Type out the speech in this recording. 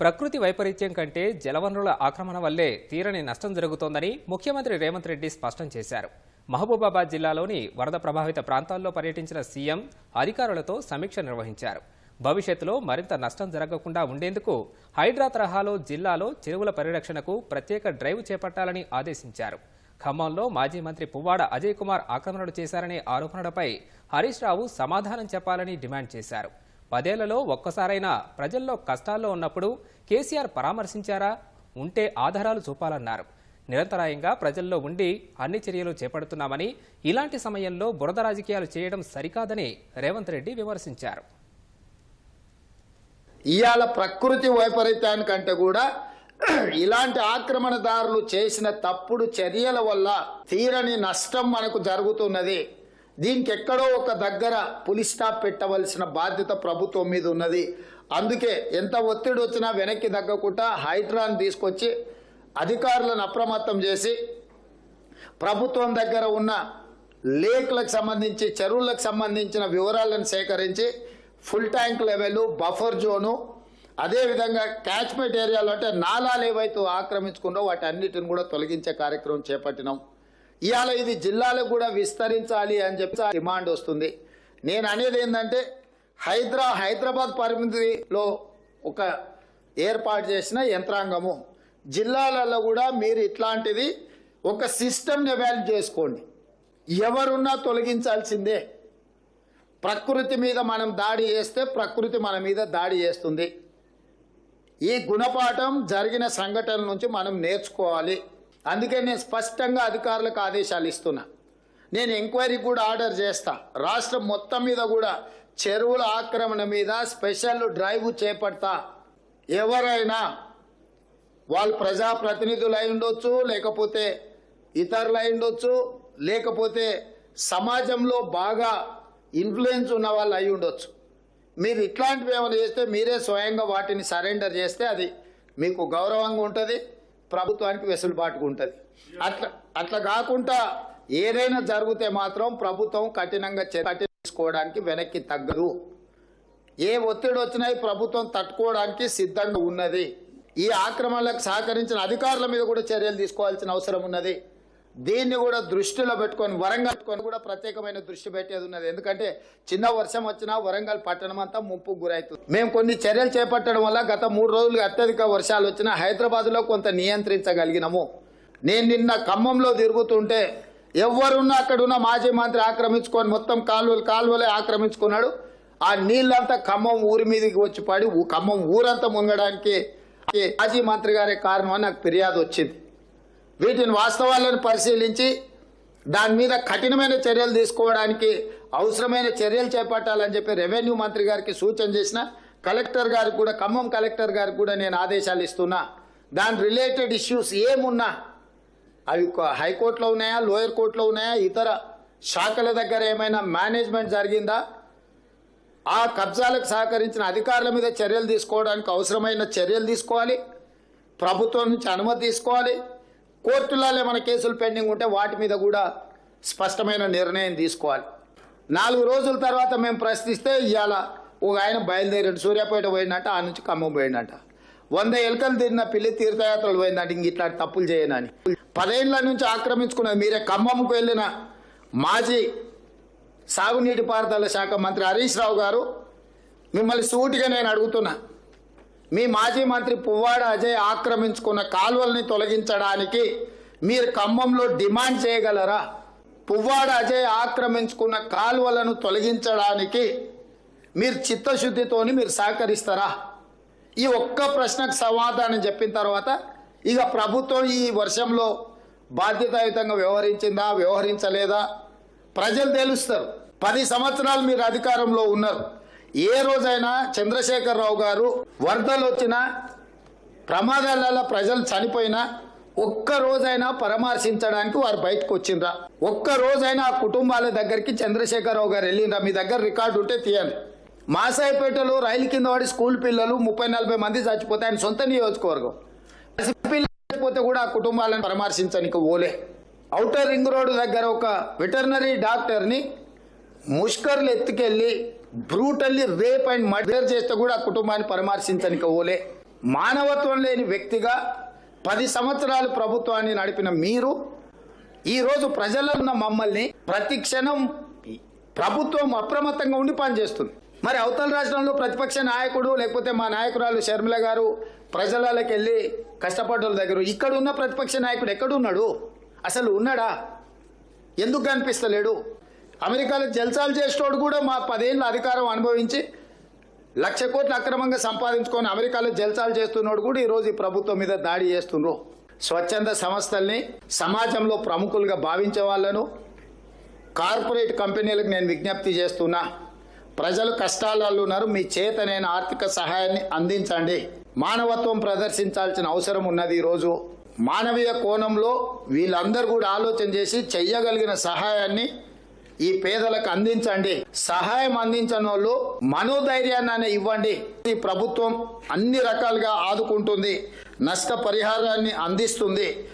ప్రకృతి వైపరీత్యం కంటే జలవనరుల ఆక్రమణ వల్లే తీరని నష్టం జరుగుతోందని ముఖ్యమంత్రి రేవంత్ రెడ్డి స్పష్టం చేశారు. మహబూబాబాద్ జిల్లాలోని వరద ప్రభావిత ప్రాంతాల్లో పర్యటించిన సీఎం అధికారులతో సమీక్ష నిర్వహించారు. భవిష్యత్తులో మరింత నష్టం జరగకుండా ఉండేందుకు హైడ్రా తరహాలో జిల్లాలో చెరువుల పరిరక్షణకు ప్రత్యేక డ్రైవ్ చేపట్టాలని ఆదేశించారు. ఖమ్మంలో మాజీ మంత్రి పువ్వాడ అజయ్ కుమార్ ఆక్రమణలు చేశారనే ఆరోపణలపై హరీష్ రావు సమాధానం చెప్పాలని డిమాండ్ చేశారు. పదేళ్ళలో ఒక్కసారైనా ప్రజల్లో కష్టాల్లో ఉన్నప్పుడు కేసీఆర్ పరామర్శించారా? ఉంటే ఆధారాలు చూపాలన్నారు. నిరంతరాయంగా ప్రజల్లో ఉండి అన్ని చర్యలు చేపడుతున్నామని ఇలాంటి సమయంలో బురద రాజకీయాలు చేయడం సరికాదని రేవంత్ రెడ్డి విమర్శించారు. ఇవాళ ప్రకృతి వైపరీత్యానికంటే కూడా ఇలాంటి ఆక్రమణదారులు చేసిన తప్పుడు చర్యల వల్ల తీరని నష్టం మనకు జరుగుతున్నది. దీనికి ఎక్కడో ఒక దగ్గర పులి స్టాప్ పెట్టవలసిన బాధ్యత ప్రభుత్వం మీద ఉన్నది. అందుకే ఎంత ఒత్తిడి వచ్చినా వెనక్కి తగ్గకుండా హైడ్రాన్ తీసుకొచ్చి అధికారులను అప్రమత్తం చేసి ప్రభుత్వం దగ్గర ఉన్న లేక్లకు సంబంధించి చెరువులకు సంబంధించిన వివరాలను సేకరించి full tank level buffer zone అదేవిధంగా క్యాచ్మెంట్ ఏరియాలో అంటే నాలాలు ఏవైతే ఆక్రమించుకుందో వాటి అన్నిటిని కూడా తొలగించే కార్యక్రమం చేపట్టినాం. ఇవాళ ఇది జిల్లాలకు కూడా విస్తరించాలి అని చెప్పి డిమాండ్ వస్తుంది. నేను అనేది ఏంటంటే హైదరా హైదరాబాద్ పరిమితిలో ఒక ఏర్పాటు చేసిన యంత్రాంగము. జిల్లాలలో కూడా మీరు ఇట్లాంటిది ఒక సిస్టమ్ని ఎవాల్వ్ చేసుకోండి. ఎవరున్నా తొలగించాల్సిందే. ప్రకృతి మీద మనం దాడి చేస్తే ప్రకృతి మన మీద దాడి చేస్తుంది. ఈ గుణపాఠం జరిగిన సంఘటనల నుంచి మనం నేర్చుకోవాలి. అందుకే నేను స్పష్టంగా అధికారులకు ఆదేశాలు ఇస్తున్నా. నేను ఎంక్వైరీ కూడా ఆర్డర్ చేస్తా. రాష్ట్రం మొత్తం మీద కూడా చెరువుల ఆక్రమణ మీద స్పెషల్ డ్రైవ్ చేపడతా. ఎవరైనా వాళ్ళు ప్రజాప్రతినిధులు అయి ఉండొచ్చు లేకపోతే ఇతరులు అయి ఉండొచ్చు లేకపోతే సమాజంలో బాగా ఇన్ఫ్లుయెన్స్ ఉన్న వాళ్ళు అయి ఉండొచ్చు. మీరు ఇట్లాంటివి ఏమైనా చేస్తే మీరే స్వయంగా వాటిని సరెండర్ చేస్తే అది మీకు గౌరవంగా ఉంటుంది. ప్రభుత్వానికి వెసులుబాటుగా ఉంటుంది. అట్లా అట్లా కాకుండా ఏదైనా జరిగితే మాత్రం ప్రభుత్వం కఠినంగా చర్య తీసుకోవడానికి వెనక్కి తగ్గదు. ఏ ఒత్తిడి వచ్చినా ప్రభుత్వం తట్టుకోవడానికి సిద్ధంగా ఉన్నది. ఈ ఆక్రమణలకు సహకరించిన అధికారుల మీద కూడా చర్యలు తీసుకోవాల్సిన అవసరం ఉన్నది. దీన్ని కూడా దృష్టిలో పెట్టుకొని వరంగల్ పెట్టుకొని కూడా ప్రత్యేకమైన దృష్టి పెట్టేది ఉన్నది. ఎందుకంటే చిన్న వర్షం వచ్చినా వరంగల్ పట్టణం అంతా ముప్పుకు గురవుతుంది మేము కొన్ని చర్యలు చేపట్టడం వల్ల గత మూడు రోజులుగా అత్యధిక వర్షాలు వచ్చినా హైదరాబాద్లో కొంత నియంత్రించగలిగినాము. నేను నిన్న ఖమ్మంలో తిరుగుతుంటే ఎవరున్నా అక్కడున్న మాజీ మంత్రి ఆక్రమించుకొని మొత్తం కాలువలు కాలువలే ఆక్రమించుకున్నాడు. ఆ నీళ్ళంతా ఖమ్మం ఊరి మీదకి వచ్చి పడి ఖమ్మం ఊరంతా మునగడానికి మాజీ మంత్రి గారే కారణం అని నాకు ఫిర్యాదు వచ్చింది. వీటిని వాస్తవాలను పరిశీలించి దాని మీద కఠినమైన చర్యలు తీసుకోవడానికి అవసరమైన చర్యలు చేపట్టాలని చెప్పి రెవెన్యూ మంత్రి గారికి సూచన చేసిన కలెక్టర్ గారికి కూడా ఖమ్మం కలెక్టర్ గారికి కూడా నేను ఆదేశాలు ఇస్తున్నా. దాని రిలేటెడ్ ఇష్యూస్ ఏమున్నా? అవి హైకోర్టులో ఉన్నాయా లోయర్ కోర్టులో ఉన్నాయా ఇతర శాఖల దగ్గర ఏమైనా మేనేజ్మెంట్ జరిగిందా? ఆ కబ్జాలకు సహకరించిన అధికారుల మీద చర్యలు తీసుకోవడానికి అవసరమైన చర్యలు తీసుకోవాలి. ప్రభుత్వం నుంచి అనుమతి తీసుకోవాలి. కోర్టులలో ఏమైనా కేసులు పెండింగ్ ఉంటే వాటి మీద కూడా స్పష్టమైన నిర్ణయం తీసుకోవాలి. నాలుగు రోజుల తర్వాత మేము ప్రశ్నిస్తే ఇవాళ ఒక ఆయన బయలుదేరాడు. సూర్యాపేట పోయిందంట ఆ నుంచి ఖమ్మం పోయిందంట వంద ఎలుకలు తిరిగిన పిల్లి తీర్థయాత్రలు పోయిందంట. ఇంక ఇట్లాంటి తప్పులు చేయనని. పదేళ్ళ నుంచి ఆక్రమించుకున్నది మీరే. ఖమ్మంకు వెళ్ళిన మాజీ సాగునీటి పారుదల శాఖ మంత్రి హరీష్ రావు గారు మిమ్మల్ని సూటిగా నేను అడుగుతున్నా. మీ మాజీ మంత్రి పువ్వాడ అజయ్ ఆక్రమించుకున్న కాలువల్ని తొలగించడానికి మీరు ఖమ్మంలో డిమాండ్ చేయగలరా? పువ్వాడ అజయ్ ఆక్రమించుకున్న కాలువలను తొలగించడానికి మీరు చిత్తశుద్ధితోని మీరు సహకరిస్తారా? ఈ ఒక్క ప్రశ్నకు సమాధానం చెప్పిన తర్వాత ఇక ప్రభుత్వం ఈ వర్షంలో బాధ్యతాయుతంగా వ్యవహరించిందా వ్యవహరించలేదా? ప్రజలు తెలుస్తారు. పది సంవత్సరాలు మీరు అధికారంలో ఉన్నారు. ఏ రోజైనా చంద్రశేఖరరావు గారు వరదలు వచ్చినా ప్రమాదాలలో ప్రజలు చనిపోయినా ఒక్క రోజైనా పరామర్శించడానికి వారు బయటకు వచ్చిండ్రా ఒక్క రోజైనా ఆ కుటుంబాల దగ్గరికి చంద్రశేఖరరావు గారు వెళ్ళిండ్రా. మీ దగ్గర రికార్డు ఉంటే తీయండి. మాసాయిపేటలో రైలు కింద పడి స్కూల్ పిల్లలు ముప్పై నలభై మంది చచ్చిపోతే ఆయన సొంత నియోజకవర్గం. పిల్లలు చచ్చిపోతే కూడా ఆ కుటుంబాలను పరామర్శించడానికి ఓలే ఔటర్ రింగ్ రోడ్డు దగ్గర ఒక వెటర్నరీ డాక్టర్ని ముష్కర్లు ఎత్తుకెళ్ళి బ్రూటల్లీ రేప్ అండ్ మర్డర్ చేస్తే కూడా ఆ కుటుంబాన్ని పరామర్శించడానికి ఓలే. మానవత్వం లేని వ్యక్తిగా పది సంవత్సరాలు ప్రభుత్వాన్ని నడిపిన మీరు ఈరోజు ప్రజలున్న మమ్మల్ని ప్రతి క్షణం ప్రభుత్వం అప్రమత్తంగా ఉండి పనిచేస్తుంది మరి అవతల రాష్ట్రంలో ప్రతిపక్ష నాయకుడు లేకపోతే మా నాయకురాలు షర్మిల గారు ప్రజలకి వెళ్ళి కష్టపడ్డోళ్ళ దగ్గర ఇక్కడ ఉన్న ప్రతిపక్ష నాయకుడు ఎక్కడున్నాడు? అసలు ఉన్నాడా? ఎందుకు కనిపిస్తలేడు? అమెరికాలో జల్సాలు చేసేటోడు కూడా మా పదేళ్ళ అధికారం అనుభవించి లక్ష కోట్లు అక్రమంగా సంపాదించుకొని అమెరికాలో జల్సాలు చేస్తున్నాడు కూడా ఈరోజు ఈ ప్రభుత్వం మీద దాడి చేస్తున్నారు స్వచ్ఛంద సంస్థల్ని సమాజంలో ప్రముఖులుగా భావించే వాళ్ళను కార్పొరేట్ కంపెనీలకు నేను విజ్ఞప్తి చేస్తున్నా. ప్రజలు కష్టాలలో ఉన్నారు. మీ చేత నేను ఆర్థిక సహాయాన్ని అందించండి. మానవత్వం ప్రదర్శించాల్సిన అవసరం ఉన్నది ఈరోజు మానవీయ కోణంలో వీళ్ళందరూ కూడా ఆలోచన చేసి చెయ్యగలిగిన సహాయాన్ని ఈ పేదలకు అందించండి. సహాయం అందించని వాళ్ళు మనోధైర్యాన్ని ఇవ్వండి. ఈ ప్రభుత్వం అన్ని రకాలుగా ఆదుకుంటుంది. నష్టపరిహారాన్ని అందిస్తుంది.